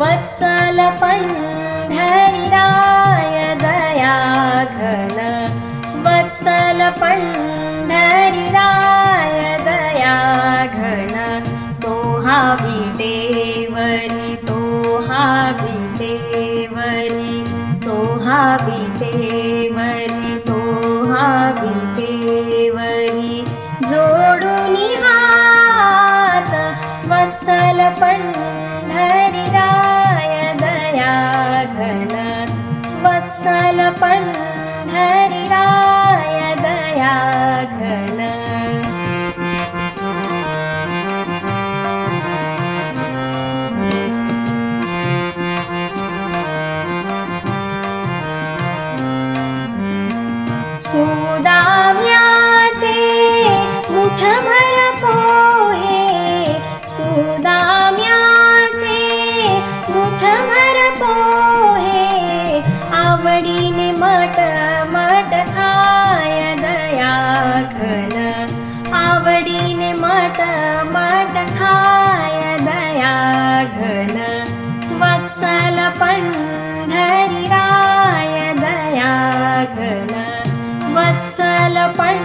वत्सल पंढरीराय दया घन वत्सल पंढरीराय दया घन तो हा विटेवरी तो हा विटेवरी तो हा विटेवरी तो हा विटेवरी जोडू वत्सल पंढरीराय दया घन सुदाम्याचे मुठभर पोहे सुदाम्याचे मुठभर पोहे वडीन मत मया दया आवडीन मत मया दयाघन वत्सलपणर्याय दया वत्सलपणरी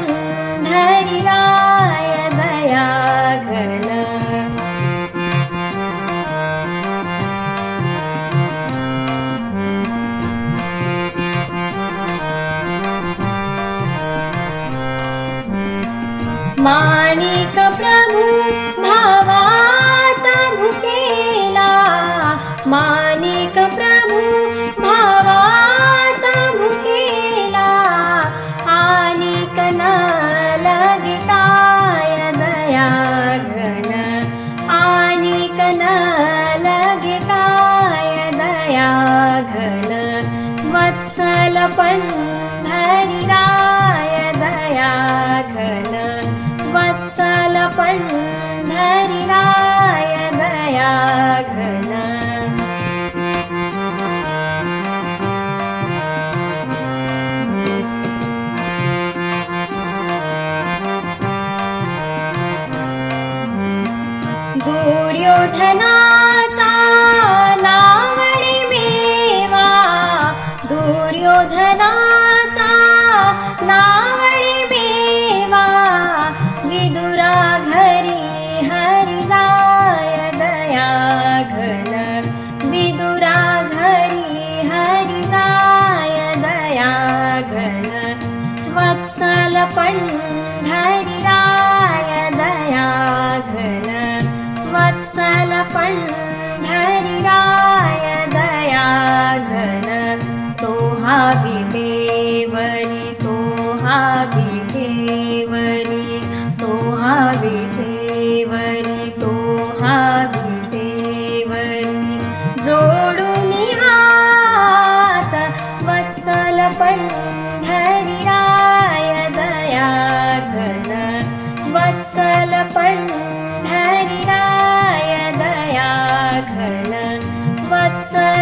दयाघना माणिक प्रभू भावाचा भुकेला. माणिक प्रभू भावाचा भुकेला. आणिक न लगताय दया घन. आणिक न लगताय दया घन. वत्सल पंढरीराय दुर्योधनाचा नावडी मेवा दुर्योधनाचा नावडी मेवा विदुरा घरी हरिलाय दया घन विदुरा घरी हरिलाय दया घन वत्सल पंढरीराय दया घन वत्सल पंढरीराय दया घन तोहा विदेवरी तोहा विदेवरी तोहा विदे outside.